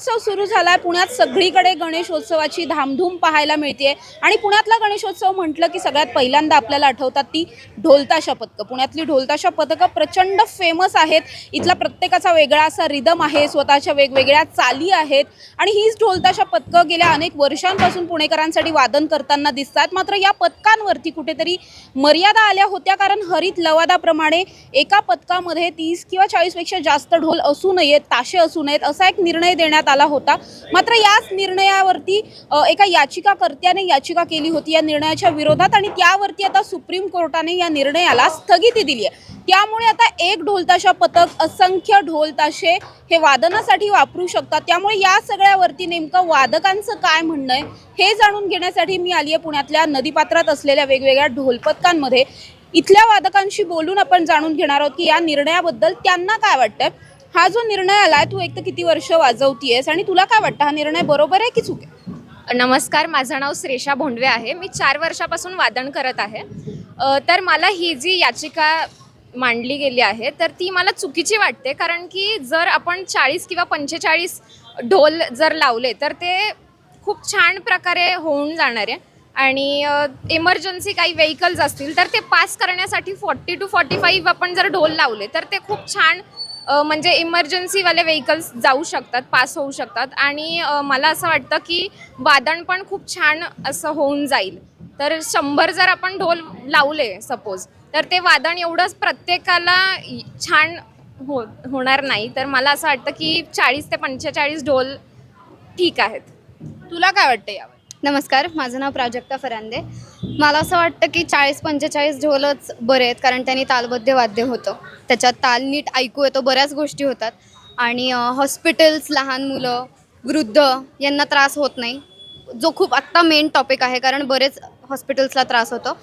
गणेशोत्सव सुरू झालाय. पुण्यात सगळीकडे गणेशोत्सवाची धामधूम पाहायला मिळते आणि पुण्यातला गणेशोत्सव म्हटलं की सगळ्यात पहिल्यांदा आपल्याला आठवतात ती ढोलताशा पथकं. पुण्यातली ढोलताशा पथकं प्रचंड फेमस आहेत. इथला प्रत्येकाचा वेगळा असा रिदम आहे. स्वतःच्या वेगवेगळ्या चाली आहेत. आणि हीच ढोलताशा पथकं गेल्या अनेक वर्षांपासून पुणेकरांसाठी वादन करताना दिसतात. मात्र या पथकांवरती कुठेतरी मर्यादा आल्या होत्या. कारण हरित लवादाप्रमाणे एका पथकामध्ये तीस किंवा चाळीसपेक्षा जास्त ढोल असू नयेत ताशे असू नयेत असा एक निर्णय देण्यात आला होता. मात्र याच निर्णयावरती एका याचिकाकर्त्याने याचिका केली होती. या निर्णयाच्या विरोधात आणि त्यावरती आता सुप्रीम कोर्टाने या निर्णयाला स्थगिती दिली आहे. त्यामुळे आता एक ढोलताशा पथक असंख्य ढोलताशे हे वादनासाठी वापरू शकतात. त्यामुळे या सगळ्यावरती नेमकं वादकांचं काय म्हणणं आहे हे जाणून घेण्यासाठी मी आली आहे पुण्यातल्या नदीपात्रात असलेल्या वेगवेगळ्या ढोलपथकांमध्ये. इथल्या वादकांशी बोलून आपण जाणून घेणार आहोत की या निर्णयाबद्दल त्यांना काय वाटतंय. हा जो निर्णय आलाय तू एक तर किती वर्ष वाजवतीयस आणि तुला काय वाटतं? हा निर्णय बरोबर आहे की चूक आहे? नमस्कार माझं नाव श्रेषा भोंडवे आहे. मी चार वर्षापासून वादन करत आहे. अ, तर मला ही जी याचिका मांडली गेली आहे तर ती मला चुकीची वाटते. कारण की जर आपण चाळीस किंवा पंचेचाळीस ढोल जर लावले तर ते खूप छान प्रकारे होऊन जाणार आहे. आणि इमर्जन्सी काही व्हेकल्स असतील तर ते पास करण्यासाठी फॉर्टी टू फॉर्टी फाईव्ह आपण जर ढोल लावले तर ते खूप छान म्हणजे इमर्जन्सीवाले व्हेकल्स जाऊ शकतात पास होऊ शकतात. आणि मला असं वाटतं की वादन पण खूप छान असं होऊन जाईल. तर शंभर जर आपण ढोल लावले सपोज तर ते वादन एवढंच प्रत्येकाला छान हो होणार नाही. तर मला असं वाटतं की चाळीस ते पंचेचाळीस ढोल ठीक आहेत. तुला काय वाटतं यावर? नमस्कार माझं नाव प्राजक्ता फरांदे. मला असं वाटतं की चाळीस पंचेचाळीस ढोलच बरे आहेत कारण त्यांनी तालबद्ध वाद्य होतं. त्याच्यात ताल नीट ऐकू येतो बऱ्याच गोष्टी होतात. आणि हॉस्पिटल्स लहान मुलं वृद्ध यांना त्रास होत नाही. जो खूप आत्ता मेन टॉपिक आहे कारण बरेच हॉस्पिटल्सला त्रास होतो.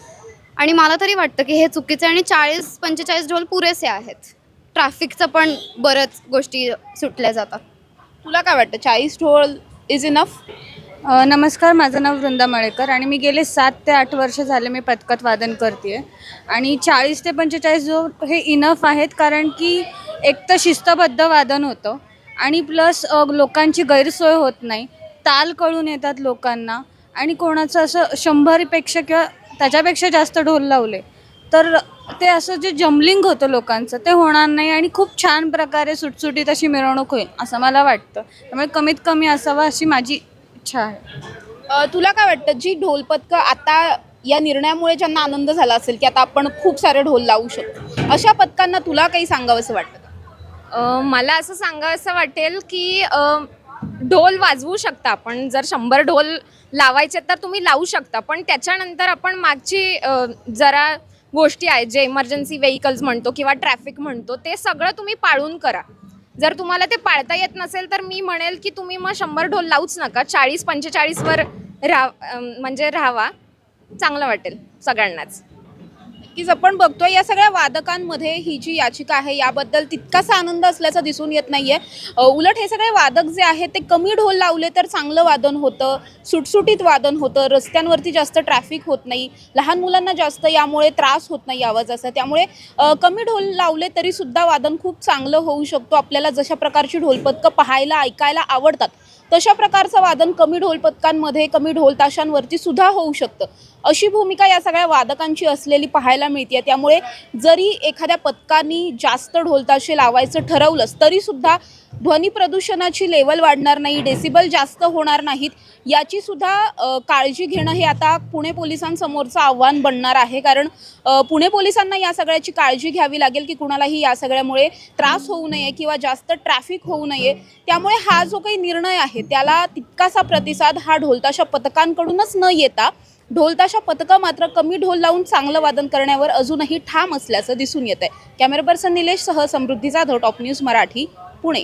आणि मला तरी वाटतं की हे चुकीचं आणि चाळीस पंचेचाळीस ढोल पुरेसे आहेत. ट्रॅफिकचं पण बरंच गोष्टी सुटल्या जातात. तुला काय वाटतं? चाळीस ढोल इज इनफ अ, नमस्कार माझं नाव वृंदा मळेकर आणि मी गेले सात ते आठ वर्ष झाले मी पथकात वादन करते आहे आणि चाळीस ते पंचेचाळीस जो हे इनफ आहेत कारण की एक तर शिस्तबद्ध वादन होतं आणि प्लस लोकांची गैरसोय होत नाही. ताल कळून येतात लोकांना आणि कोणाचं असं शंभरपेक्षा किंवा त्याच्यापेक्षा जास्त ढोल लावले तर ते असं जे जमलिंग होतं लोकांचं ते होणार नाही आणि खूप छान प्रकारे सुटसुटीत अशी मिरवणूक होईल असं मला वाटतं. त्यामुळे कमीत कमी असावं अशी माझी इच्छा आहे अ, तुला काय वाटतं जी ढोलपथकं आता या निर्णयामुळे ज्यांना आनंद झाला असेल की आता आपण खूप सारे ढोल लावू शकतो अशा पथकांना तुला काही सांगावंसं वाटतं का? अ, मला असं सांगावं वाटेल की अ, ढोल वाजवू शकता आपण. जर शंभर ढोल लावायचे तर तुम्ही लावू शकता. पण त्याच्यानंतर आपण मागची अ, जरा गोष्टी आहेत जे इमर्जन्सी व्हेकल्स म्हणतो किंवा ट्रॅफिक म्हणतो ते सगळं तुम्ही पाळून करा. जर तुम्हाला ते पाळता येत नसेल तर मी म्हणेल की तुम्ही मग शंभर ढोल लावूच नका. चाळीस पंचेचाळीसवर राहा म्हणजे राहावा. चांगलं वाटेल सगळ्यांनाच. नक्कीच आपण बघतोय या सगळ्या वादकांमध्ये ही जी याचिका आहे याबद्दल तितकासा आनंद असल्याचं दिसून येत नाहीये. उलट हे सगळे वादक जे आहेत ते कमी ढोल लावले तर चांगलं वादन होतं सुटसुटीत वादन होतं रस्त्यांवरती जास्त ट्रॅफिक होत नाही लहान मुलांना जास्त यामुळे त्रास होत नाही आवाजाचा. त्यामुळे कमी ढोल लावले तरी सुद्धा वादन खूप चांगलं होऊ शकतो. आपल्याला जशा प्रकारची ढोलपथकं पाहायला ऐकायला आवडतात तशा प्रकारचं वादन कमी ढोलपथकांमध्ये कमी ढोलताशांवरती सुद्धा होऊ शकतं. अशी भूमिका या सगळ्या वादकांची असलेली पाहायला मिळते त्यामुळे जरी एखाद्या पथकांनी जास्त ढोलताशे लावायचं ठरवलंच तरी सुद्धा ध्वनी प्रदूषणाची लेवल वाढणार नाही डेसिबल जास्त होणार नाहीत याची सुद्धा काळजी घेणं हे आता पुणे पोलिसांसमोरचं आव्हान बनणार आहे. कारण पुणे पोलिसांना या सगळ्याची काळजी घ्यावी लागेल की कुणालाही या सगळ्यामुळे त्रास होऊ नये किंवा जास्त ट्रॅफिक होऊ नये. त्यामुळे हा जो काही निर्णय आहे त्याला तितकासा प्रतिसाद हा ढोलताशा पथकांकडूनच न येता ढोलताशा पथकं मात्र कमी ढोल लावून चांगलं वादन करण्यावर अजूनही ठाम असल्याचं दिसून येत आहे कॅमेरा पर्सन निलेश सह समृद्धी जाधव टॉप न्यूज मराठी पुणे.